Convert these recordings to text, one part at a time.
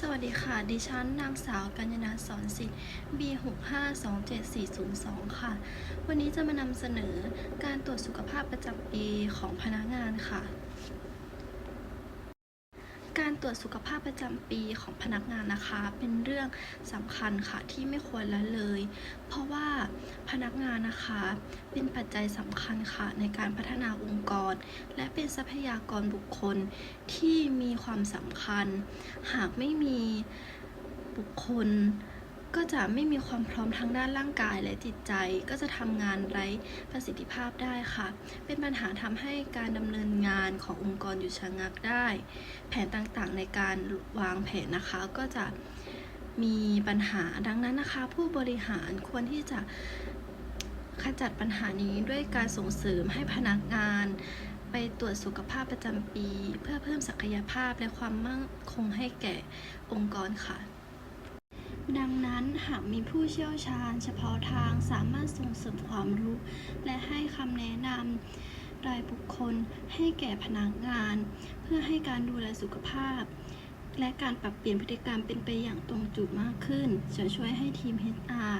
สวัสดีค่ะ ดิฉันนางสาวกัญญนาสอนสิทธิ์ B6527402 ค่ะ วันนี้จะมานำเสนอการตรวจสุขภาพประจำปีของพนักงานค่ะ การตรวจสุขภาพประจำปีของพนักงานนะคะ เป็นเรื่องสำคัญค่ะที่ไม่ควรละเลย เพราะว่าพนักงานนะคะเป็นปัจจัยสำคัญค่ะในการพัฒนาองค์กร และเป็นทรัพยากรบุคคลที่มีความสำคัญ หากไม่มีบุคคล ก็จะไม่มีความพร้อมทางด้านร่างกายและจิตใจ ก็จะทำงานไร้ประสิทธิภาพได้ค่ะ เป็นปัญหาทำให้การดำเนินงานขององค์กรอยู่ชะงักได้ แผนต่างๆในการวางแผนนะคะก็จะมีปัญหาดังนั้นนะคะ ผู้บริหารควรที่จะขจัดปัญหานี้ด้วยการส่งเสริมให้พนักงานไปตรวจสุขภาพประจำปี เพื่อเพิ่มศักยภาพและความมั่นคงให้แก่องค์กรค่ะ ดังนั้นหากมีผู้เชี่ยวชาญเฉพาะทางสามารถส่งเสริมความรู้ และให้คำแนะนำรายบุคคลให้แก่พนักงาน เพื่อให้การดูแลสุขภาพ และการปรับเปลี่ยนพฤติกรรมเป็นไปอย่างตรงจุดมากขึ้น จะช่วยให้ทีม HR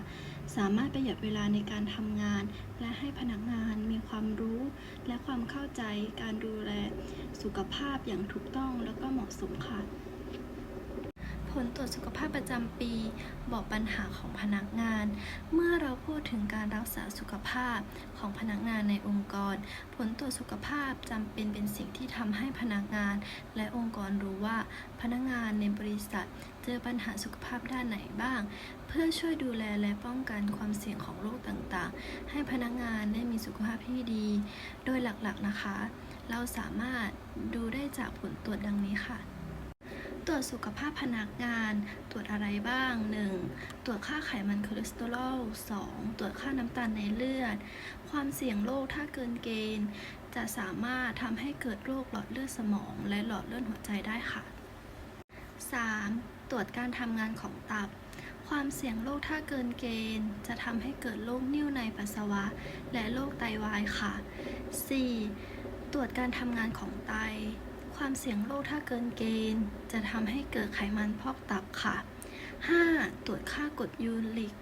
สามารถประหยัดเวลาในการทำงาน และให้พนักงานมีความรู้ และความเข้าใจการดูแลสุขภาพอย่างถูกต้องและก็เหมาะสมค่ะ ผลตรวจสุขภาพประจำปี บอกปัญหาของพนักงาน เมื่อเราพูดถึงการรักษาสุขภาพของพนักงานในองค์กร ผลตรวจสุขภาพจำเป็นเป็นสิ่งที่ทำให้พนักงาน และองค์กรรู้ว่าพนักงานในบริษัท เจอปัญหาสุขภาพด้านไหนบ้าง เพื่อช่วยดูแลและป้องกันความเสี่ยงของโรคต่างๆ ให้พนักงานได้มีสุขภาพที่ดี โดยหลักๆนะคะ เราสามารถดูได้จากผลตรวจดังนี้ค่ะ ตรวจสุขภาพพนักงาน ตรวจอะไรบ้าง 1. ตรวจค่าไขมันคอเลสเตอรอล 2. ตรวจค่าน้ำตาลในเลือด ความเสี่ยงโรคถ้าเกินเกณฑ์ จะสามารถทำให้เกิดโรคหลอดเลือดสมอง และหลอดเลือดหัวใจได้ค่ะ 3. ตรวจการทำงานของตับ ความเสี่ยงโรคถ้าเกินเกณฑ์ จะทำให้เกิดโรคนิ่วในปัสสาวะ และโรคไตวายค่ะ 4. ตรวจการทำงานของไต ความเสี่ยงโรคถ้าเกินเกณฑ์ จะทำให้เกิดไขมันพอกตับค่ะ 5. ตรวจค่ากรดยูริก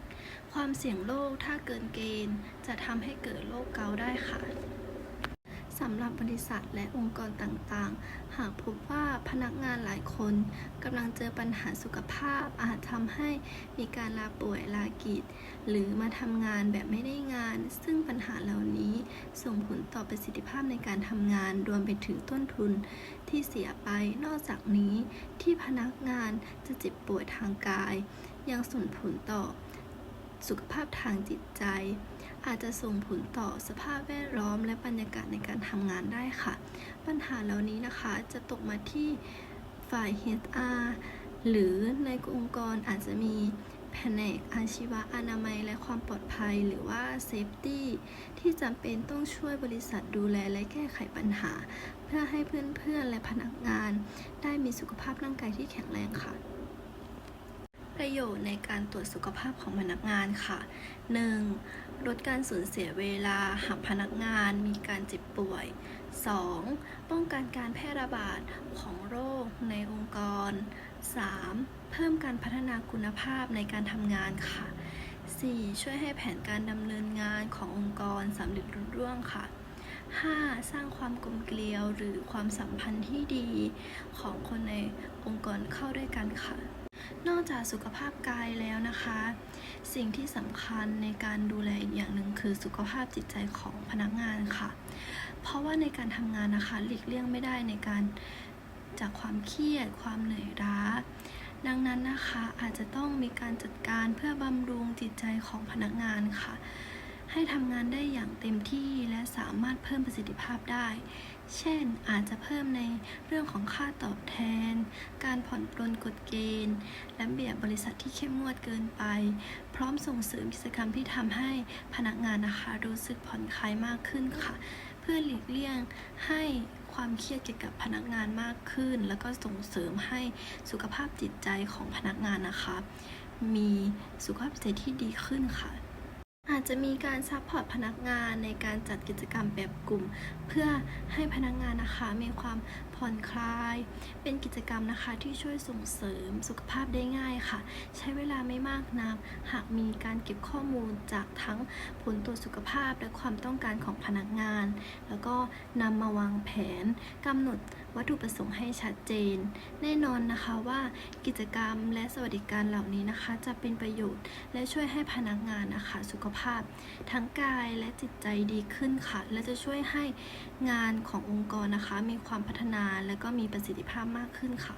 ความเสี่ยงโรคถ้าเกินเกณฑ์ จะทำให้เกิดโรคเกาต์ได้ค่ะ สำหรับบริษัทและองค์กรต่างๆ หากพบว่าพนักงานหลายคนกำลังเจอปัญหาสุขภาพอาจทำให้มีการลาป่วยลากิจ หรือมาทำงานแบบไม่ได้งาน ซึ่งปัญหาเหล่านี้ส่งผลต่อประสิทธิภาพในการทำงานรวมไปถึงต้นทุนที่เสียไป นอกจากนี้ที่พนักงานจะเจ็บป่วยทางกาย ยังส่งผลต่อสุขภาพทางจิตใจ อาจจะส่งผลต่อสภาพแวดล้อมและบรรยากาศในการทำงานได้ค่ะ ปัญหาเหล่านี้นะคะจะตกมาที่ฝ่าย HR หรือในองค์กรอาจจะมีแผนกอาชีวะอนามัยและความปลอดภัยหรือว่า Safety ที่จำเป็นต้องช่วยบริษัทดูแลและแก้ไขปัญหา เพื่อให้เพื่อนๆและพนักงาน ได้มีสุขภาพร่างกายที่แข็งแรงค่ะ ประโยชน์ในการตรวจสุขภาพของพนักงานค่ะ 1. ลดการสูญเสียเวลาหากพนักงานมีการเจ็บป่วย 2. ป้องกันการแพร่ระบาดของโรคในองค์กร 3. เพิ่มการพัฒนาคุณภาพในการทำงานค่ะ 4. ช่วยให้แผนการดำเนินงานขององค์กรสำเร็จรุ่ร่วงค่ะ 5. สร้างความกลมเกลียวหรือความสัมพันธ์ที่ดีของคนในองค์กรเข้าด้วยกันค่ะ นอกจากสุขภาพกายแล้วนะคะ สิ่งที่สำคัญในการดูแลอีกอย่างหนึ่งคือสุขภาพจิตใจของพนักงานค่ะ เพราะว่าในการทำงานนะคะหลีกเลี่ยงไม่ได้ในการจากความเครียด ความเหนื่อยล้า ดังนั้นนะคะอาจจะต้องมีการจัดการเพื่อบำรุงจิตใจของพนักงานค่ะ ให้ทำงานได้อย่างเต็มที่และสามารถเพิ่มประสิทธิภาพได้ เช่น อาจจะเพิ่มในเรื่องของค่าตอบแทน การผ่อนปลนกฎเกณฑ์ และเบียบบริษัทที่เข้มงวดเกินไป พร้อมส่งเสริมกิจกรรมที่ทำให้พนักงานนะคะรู้สึกผ่อนคลายมากขึ้นค่ะ เพื่อหลีกเลี่ยงให้ความเครียดเกี่ยวกับพนักงานมากขึ้น แล้วก็ส่งเสริมให้สุขภาพจิตใจของพนักงานนะคะ มีสุขภาพจิตที่ดีขึ้นค่ะ อาจจะมีการซัพพอร์ตพนักงานในการจัดกิจกรรมแบบกลุ่ม เพื่อให้พนักงานนะคะมีความ ผ่อนผ่อนคลาย เป็นกิจกรรมนะคะที่ช่วยส่งเสริมสุขภาพได้ง่ายค่ะ ใช้เวลาไม่มากนัก หากมีการเก็บข้อมูลจากทั้งผลตรวจสุขภาพและความต้องการของพนักงาน แล้วก็นำมาวางแผนกำหนดวัตถุประสงค์ให้ชัดเจน แน่นอนนะคะว่ากิจกรรมและสวัสดิการเหล่านี้นะคะ จะเป็นประโยชน์ และช่วยให้พนักงานนะคะสุขภาพ ทั้งกายและจิตใจดีขึ้นค่ะ และจะช่วยให้งานขององค์กรนะคะ มีความพัฒนาและก็มีประสิทธิภาพมากขึ้นค่ะ